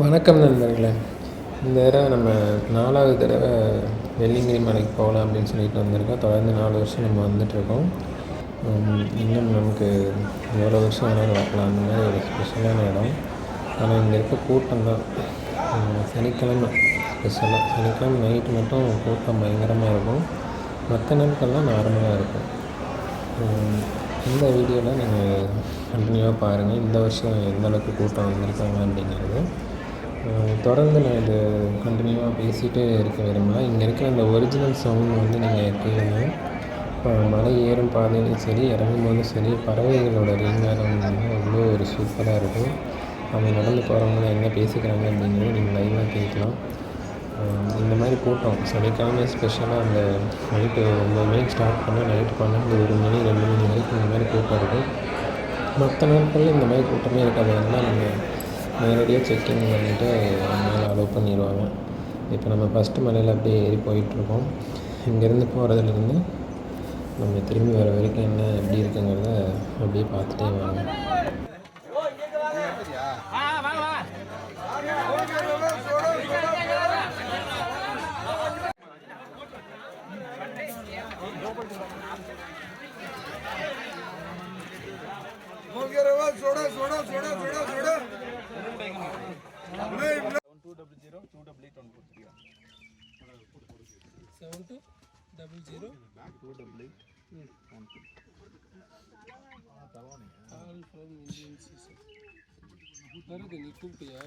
வணக்கம் நண்பர்களே. இந்த தடவை நம்ம நாலாவது தடவை வெள்ளிங்கிரி மலைக்கு போகலாம் அப்படின்னு சொல்லிட்டு வந்திருக்கோம். தொடர்ந்து நாலு வருஷம் நம்ம வந்துட்டுருக்கோம். இன்னும் நமக்கு எவ்வளோ வருஷம் வேணாலும் வரலாம். அந்த மாதிரி ஒரு ஸ்பெஷலான இடம். ஆனால் இங்கே இருக்க கூட்டம் தான். சனிக்கிழமை ஸ்பெஷலாக சனிக்கிழமை நைட்டு மட்டும் கூட்டம் பயங்கரமாக இருக்கும். மற்ற நாட்கள்லாம் நார்மலாக இருக்கும். இந்த வீடியோவில் நீங்கள் கண்டினியூவாக பாருங்கள் இந்த வருஷம் எந்த அளவுக்கு கூட்டம் வந்திருக்காங்க அப்படிங்கிறது. தொடர்ந்து நான் இது கண்டினியூவாக பேசிகிட்டே இருக்க விரும்பல இங்கே இருக்கிற அந்த ஒரிஜினல் சவுண்ட் வந்து நீங்கள் கேளுங்க. மலை ஏறும் பாதையிலும் சரி இறங்கும் போதும் சரி பறவைகளோட ரீங்காரம் வந்து அவ்வளோ ஒரு சூப்பராக இருக்கும். அவங்க நடந்து போகிறவங்க என்ன பேசிக்கிறாங்க அப்படிங்கிறது நீங்கள் லைவாக கேட்கலாம். இந்த மாதிரி கூட்டம் சனிக்கிழமை ஸ்பெஷலாக அந்த நைட்டு ஒம்பது மணிக்கு ஸ்டார்ட் பண்ணால் நைட்டு பன்னெண்டு ஒரு மணி ரெண்டு மணி வரைக்கும் இந்த மாதிரி கூட்டம் இருக்கும். மற்ற நாட்களில் இந்த மாதிரி கூட்டமே இருக்காது. எல்லாம் நீங்கள் நேரடியாக செக்கிங் பண்ணிவிட்டு மேலே அலோவ் பண்ணிடுவாங்க இப்போ நம்ம ஃபஸ்ட்டு மலையில் அப்படியே ஏறி போயிட்டுருக்கோம் இங்கேருந்து போகிறதுலேருந்து நம்ம திரும்பி வர வரைக்கும் என்ன எப்படி இருக்குங்கிறத அப்படியே பார்த்துட்டே வாங்க soda soda soda soda soda two double zero two double eight one four three seven two double zero two double eight one four all from Indian season வருது நீ கூப்பிட்டியா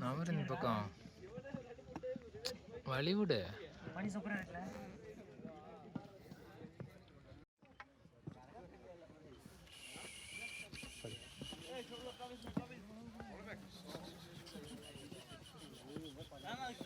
நவரு இந்த பக்கம் வழி விடு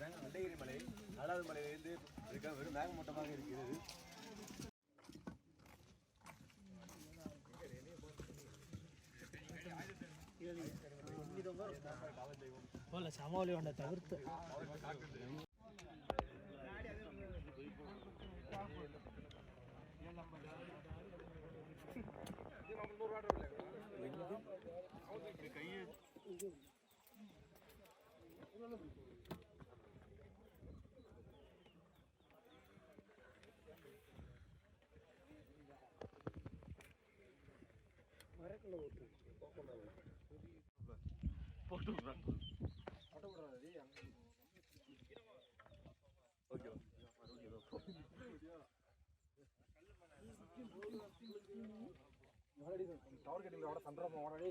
வெள்ளைகிரி மலை நாலாவது மலையிலிருந்து இருக்க வெறும் மேகமூட்டமாக இருக்கிறது. போல சமாளி வேண்ட தவிர்த்து. மரக்கல ஓட்டு போட்டு போட்டு விடாது ஓகே டவர் கட்டிங் சந்திரமா ஓடாடி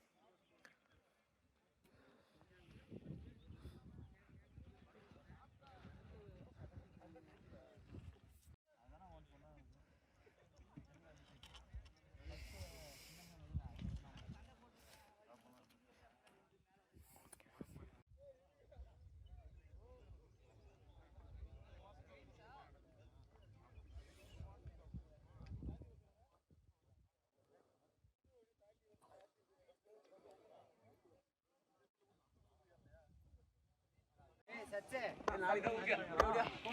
மேல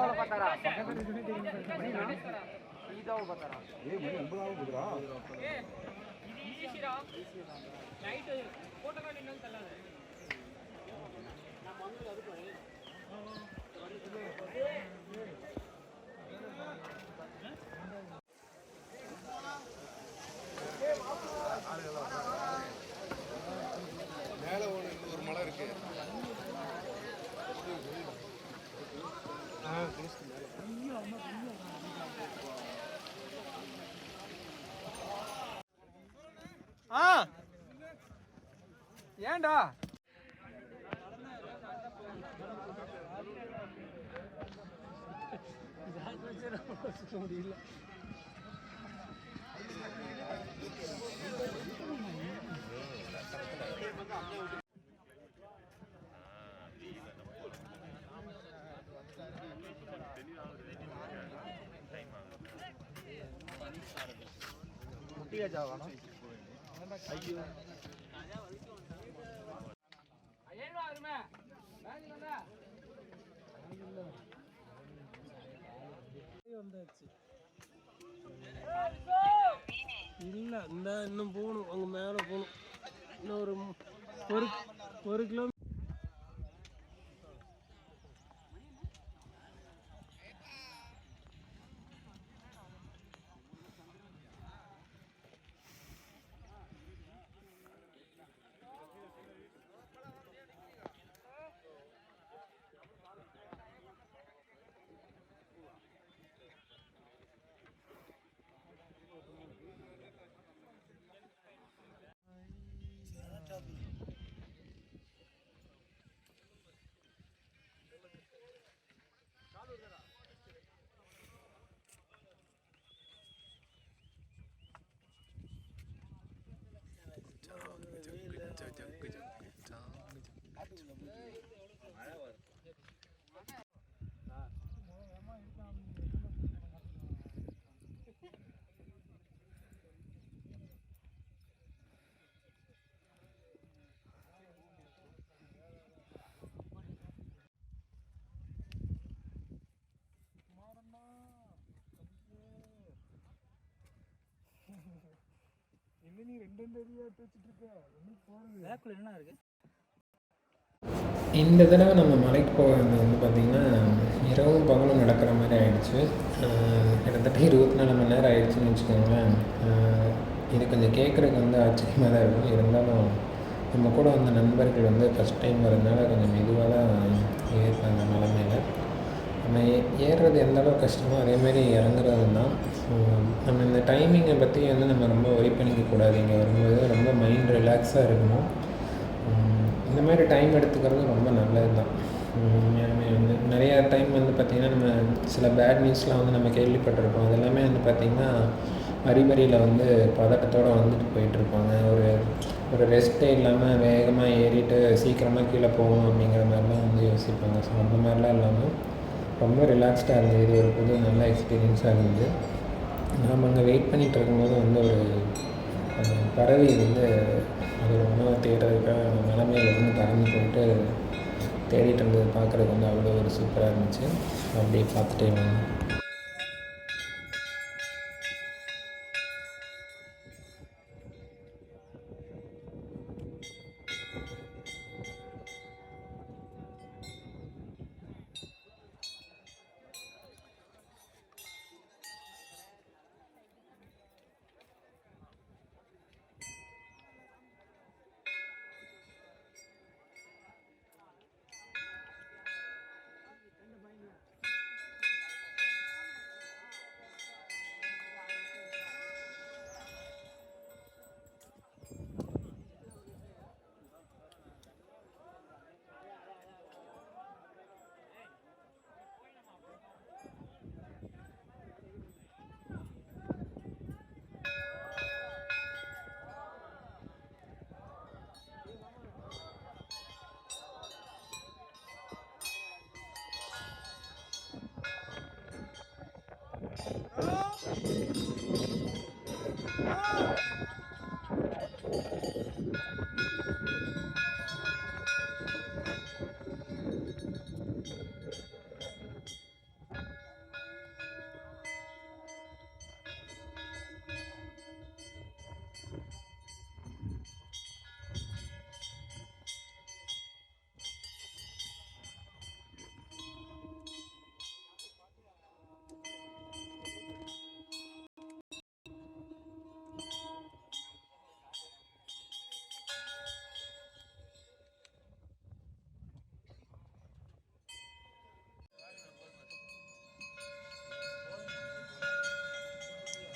ஒரு ஏண்டா முடியல ஐயோ. இல்லை இந்த இன்னும் போகணும். அங்கே மேலே போகணும். இன்னும் ஒரு ஒரு ஒரு கிலோ என்ன நீ ரெண்டு ரெண்டு அடியா எடுத்து வச்சுட்டு இருக்க என்ன போறது பேக்கில் என்ன இருக்கு இந்த தடவை நம்ம மலைக்கு போகிறது வந்து பார்த்திங்கன்னா இரவும் பகலும் நடக்கிற மாதிரி ஆயிடுச்சு. கிட்டத்தட்ட இருபத்தி நாலு மணி நேரம் ஆயிடுச்சுன்னு வச்சுக்கோங்களேன். இது கொஞ்சம் கேட்குறதுக்கு வந்து ஆச்சரியமாக தான் இருக்கும். இருந்தாலும் நம்ம கூட வந்த நண்பர்கள் வந்து ஃபஸ்ட் டைம் வரதுனால கொஞ்சம் மெதுவாக தான் ஏற்பாங்க மலை மேலே. நம்ம ஏ- ஏறுறது எந்த அளவுக்கு கஷ்டமோ அதே மாதிரி இறங்குறது தான் ஸோ நம்ம இந்த டைமிங்கை பற்றி வந்து நம்ம ரொம்ப ஒரி பண்ணிக்க கூடாது இங்கே வரும்போது ரொம்ப மைண்ட் ரிலாக்ஸாக இருக்கணும். இந்த மாதிரி டைம் எடுத்துக்கிறது ரொம்ப நல்லது தான் வந்து நிறையா டைம் வந்து பார்த்திங்கன்னா நம்ம சில பேட் நியூஸ்லாம் வந்து நம்ம கேள்விப்பட்டிருப்போம். அது எல்லாமே வந்து பார்த்திங்கன்னா அறிபறியில் வந்து பதட்டத்தோடு வந்துட்டு போயிட்டுருப்பாங்க. ஒரு ஒரு ரெஸ்ட்டே இல்லாமல் வேகமாக ஏறிட்டு சீக்கிரமாக கீழே போகணும் அப்படிங்கிற மாதிரிலாம் வந்து யோசிப்பாங்க. ஸோ அந்த மாதிரிலாம் இல்லாமல் ரொம்ப ரிலாக்ஸ்டாக இருந்தது. இது ஒரு புது நல்ல எக்ஸ்பீரியன்ஸாக இருந்தது. நாம் அங்கே வெயிட் பண்ணிகிட்டு இருக்கும்போது வந்து ஒரு பறவை வந்து அதோட உணவை தேடுறதுக்காக அந்த மலை வந்து இருந்து பறந்து போயிட்டு தேடிட்டு இருந்தது பார்க்குறதுக்கு வந்து அவ்வளோ ஒரு சூப்பராக இருந்துச்சு. அப்படியே பார்த்துட்டே வந்தோம்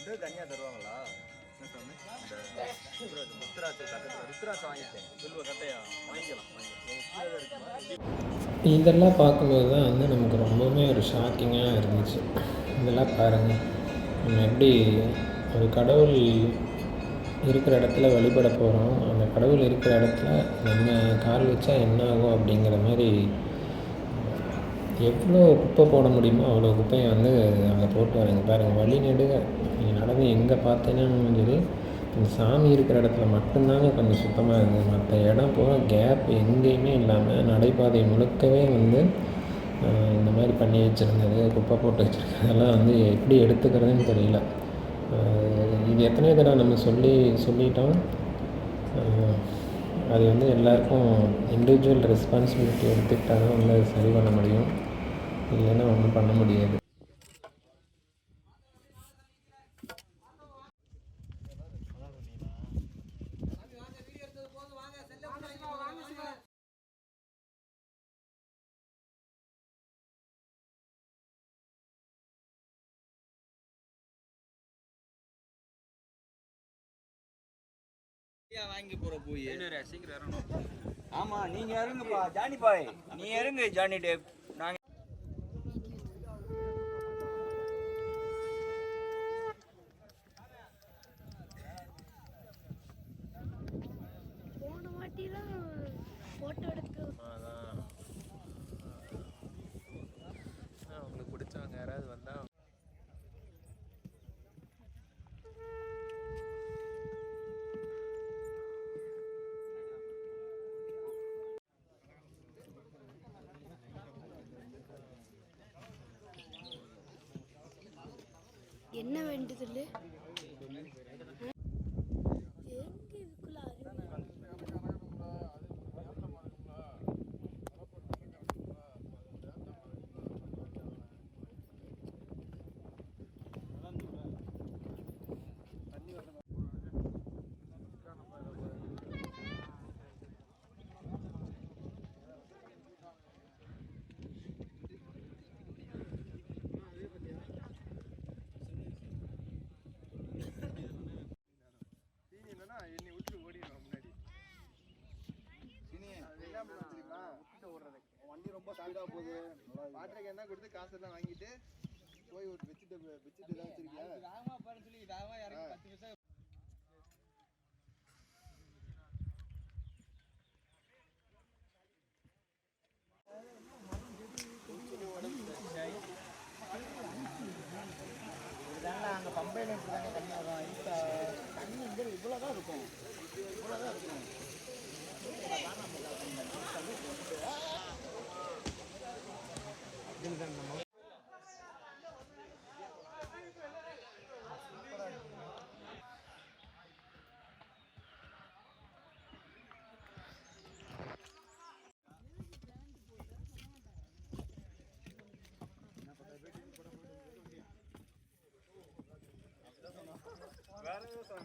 கீழே தான் இருக்குமா? இதெல்லாம் பார்க்கும்போது தான் வந்து நமக்கு ரொம்பவுமே ஒரு ஷாக்கிங்காக இருந்துச்சு. இதெல்லாம் பாருங்கள் நம்ம எப்படி ஒரு கடவுள் இருக்கிற இடத்துல வழிபட போகிறோம் அந்த கடவுள் இருக்கிற இடத்துல நம்ம கால் வச்சா என்ன ஆகும் அப்படிங்கிற மாதிரி எவ்வளோ குப்பை போட முடியுமோ அவ்வளோ குப்பையை வந்து அங்கே போட்டு வரீங்க பாருங்கள் வழி நெடுக. நீங்கள் நடந்து எங்கே பார்த்தீங்கன்னு சரி இந்த சாமி இருக்கிற இடத்துல மட்டும்தாங்க கொஞ்சம் சுத்தமாக இருந்தது மற்ற இடம் போக கேப் எங்கேயுமே இல்லாமல் நடைபாதை முழுக்கவே வந்து இந்த மாதிரி பண்ணி வச்சுருந்தது குப்பை போட்டு வச்சுருக்கிறதெல்லாம் வந்து எப்படி எடுத்துக்கிறதுன்னு தெரியல. இது எத்தனை தடவை நம்ம சொல்லி சொல்லிட்டோம். அது வந்து எல்லாருக்கும் இண்டிவிஜுவல் ரெஸ்பான்சிபிலிட்டி எடுத்துக்கிட்டால் தான் வந்து அது சரி பண்ண முடியும். இல்லைன்னா ஒன்றும் பண்ண முடியாது. வாங்கி போற போய் சீக்கிரம் இறங்கணும். ஆமா நீங்க இறங்குப்பா ஜானி பாய். நீ இறங்கு ஜானி டேப் என்ன வேண்டுதல் ரொம்ப ஸ்பீடா போகுது. பாட்டுக்கு என்ன கொடுத்து காசு எல்லாம் வாங்கிட்டு போய் ஒரு வச்சுட்டு வச்சுட்டு தான் வச்சிருக்கியா? அங்க பம்பையில தானே தண்ணி வரும் இந்த தண்ணி வந்து இவ்வளவுதான் இருக்கும். இப்போ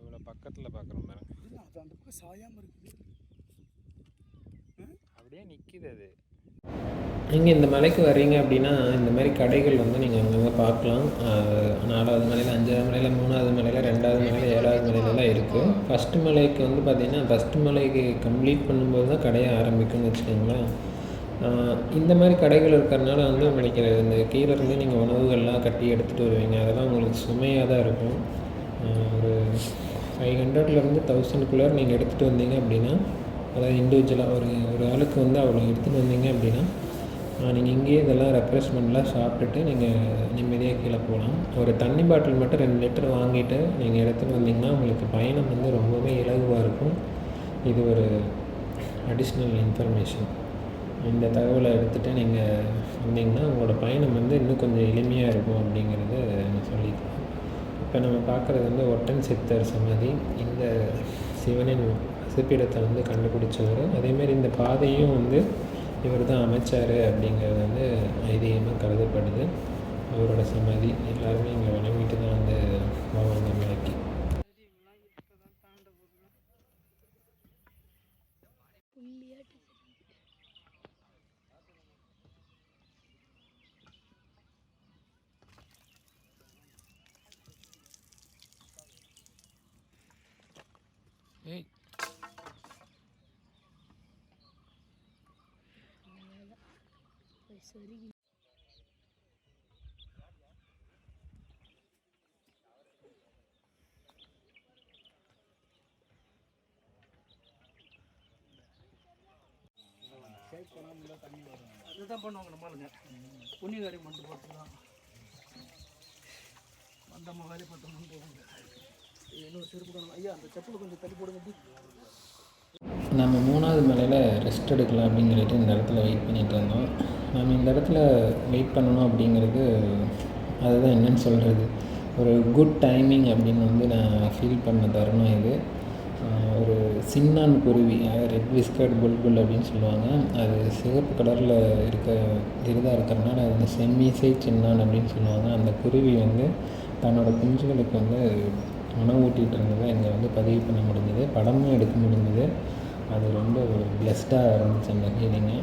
இவ்வளோ பக்கத்தில் பார்க்குறோம் பாருங்க அது அந்த பக்கம் சாயாம இருக்குது அப்படியே நிற்கிது அது. நீங்கள் இந்த மலைக்கு வர்றீங்க அப்படின்னா இந்த மாதிரி கடைகள் வந்து நீங்கள் அங்கங்கே பார்க்கலாம். நாலாவது மலையில் அஞ்சாவது மலையில் மூணாவது மலையில் ரெண்டாவது மலையில் ஏழாவது மலையிலலாம் இருக்குது ஃபஸ்ட்டு மலைக்கு வந்து பார்த்திங்கன்னா ஃபஸ்ட்டு மலைக்கு கம்ப்ளீட் பண்ணும்போது தான் கடையை ஆரம்பிக்கும்னு வச்சுக்கோங்களேன். இந்த மாதிரி கடைகள் இருக்கிறனால வந்து உங்களுக்கு இந்த கீழே இருந்து நீங்கள் உணவுகள்லாம் கட்டி எடுத்துகிட்டு வருவீங்க. அதெல்லாம் உங்களுக்கு சுமையாக தான் இருக்கும். ஒரு ஃபைவ் ஹண்ட்ரட்லேருந்து தௌசண்ட்குள்ளே நீங்கள் எடுத்துகிட்டு வந்தீங்க அப்படின்னா அதாவது இண்டிவிஜுவலாக ஒரு ஒரு ஆளுக்கு வந்து அவ்வளோ எடுத்துகிட்டு வந்தீங்க அப்படின்னா நீங்கள் இங்கேயே இதெல்லாம் ரெஃப்ரெஷ்மெண்ட்லாம் சாப்பிட்டுட்டு நீங்கள் நிம்மதியாக கீழே போகலாம். ஒரு தண்ணி பாட்டில் மட்டும் ரெண்டு லிட்டர் வாங்கிட்டு நீங்கள் எடுத்துகிட்டு வந்தீங்கன்னா உங்களுக்கு பயணம் வந்து ரொம்பவே இலகுவாக இருக்கும். இது ஒரு அடிஷ்னல் இன்ஃபர்மேஷன் இந்த தகவலை எடுத்துகிட்டு நீங்கள் வந்தீங்கன்னா உங்களோட பயணம் வந்து இன்னும் கொஞ்சம் எளிமையாக இருக்கும் அப்படிங்கிறத நான் சொல்லிக்கிறேன். இப்போ நம்ம பார்க்குறது வந்து ஒட்டன் சித்தர் சமாதி. இந்த சிவனின் வசிப்பிடத்தை வந்து கண்டுபிடிச்சவர். அதேமாரி இந்த பாதையும் வந்து இவர் தான் அமைச்சார் அப்படிங்கிறது வந்து ஐதீகமாக கருதப்படுது. அவரோட சமாதி. எல்லாருமே இங்கே வணங்கிட்டு தான் வந்து போவாங்க மலைக்கு இதுதான் பண்ணுவாங்க நம்மளுங்க புண்ணியகாரி மட்டும் போட்டுலாம் வந்தம்மா வேலை பார்த்தோம்னு போவாங்க. இன்னொரு செருப்பு காணும். ஐயா அந்த செப்பல் கொஞ்சம் தள்ளி போடுங்க. நம்ம மூணாவது மலையில் ரெஸ்ட் எடுக்கலாம் அப்படின்னு சொல்லிட்டு இந்த இடத்துல வெயிட் பண்ணிட்டு இருந்தோம். நம்ம இந்த இடத்துல வெயிட் பண்ணணும் அப்படிங்கிறது அதுதான் என்னன்னு சொல்கிறது ஒரு குட் டைமிங் அப்படின்னு வந்து நான் ஃபீல் பண்ண தருணம் இது. ஒரு சின்னான் குருவி ரெட் விஸ்கட் புல்புல் அப்படின்னு சொல்லுவாங்க. அது சிகப்பு கலரில் இருக்க இருதாக இருக்கிறனால அது வந்து செம்மீசை சின்னான் அப்படின்னு சொல்லுவாங்க. அந்த குருவி வந்து தன்னோட குஞ்சுகளுக்கு வந்து உணவு ஊட்டிகிட்டு இருந்ததை இங்கே வந்து பதிவு பண்ண முடிஞ்சது. படமும் எடுக்க முடிஞ்சது. அது ரொம்ப பிளஸ்டாக இருந்துச்சு அந்த ஃபீலிங்கு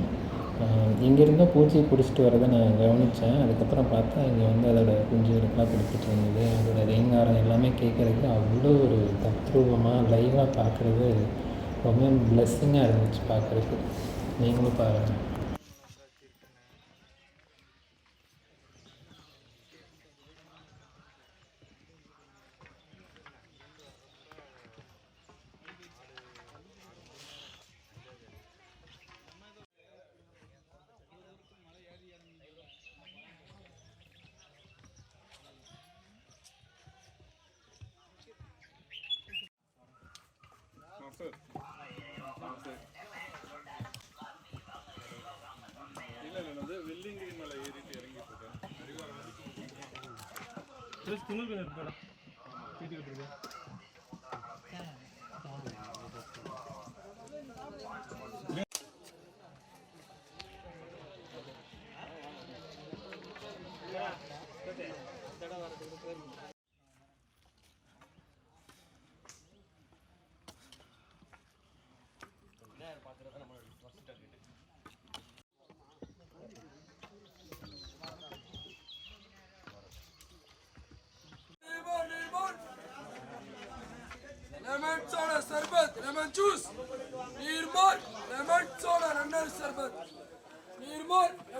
இங்கேருந்து பூச்சி பிடிச்சிட்டு வரதை நான் கவனித்தேன் அதுக்கப்புறம் பார்த்தா இங்கே வந்து அதோட இருக்கலாம் பிடிச்சிட்டு இருந்தது. அதோட ரீங்காரம் எல்லாமே கேட்குறதுக்கு அவ்வளோ ஒரு தத்ரூபமாக லைவாக பார்க்குறது ரொம்ப பிளெஸ்ஸிங்காக இருந்துச்சு பார்க்குறதுக்கு. நீங்களும் பாருங்கள் லெமன்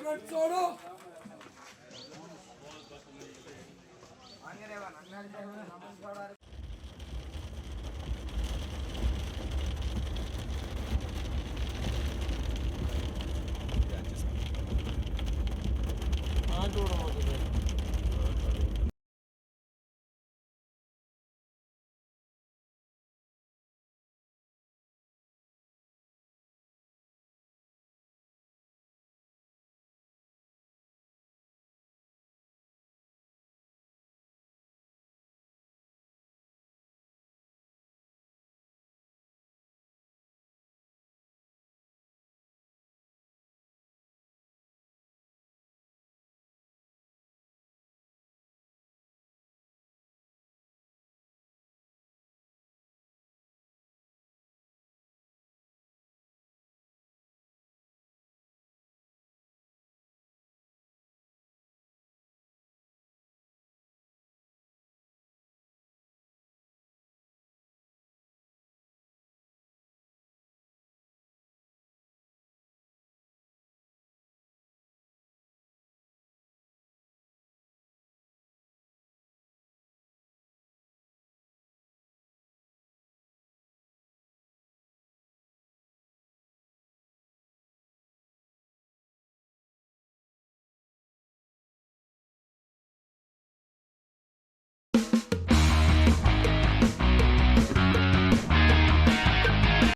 Sonra.